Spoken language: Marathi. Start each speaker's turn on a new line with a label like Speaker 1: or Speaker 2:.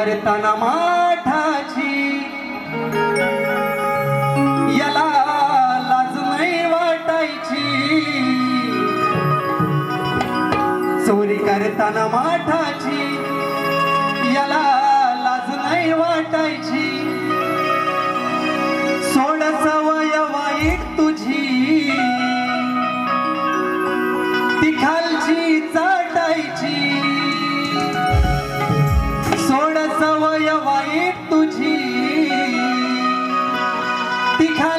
Speaker 1: करताना माठाची. याला लाज नाही वाटायची. चोरी करताना माठाची. याला लाज नाही वाटायची. तुझी. ती खालची चाटायची. सवय वाईट तुझी. तिखा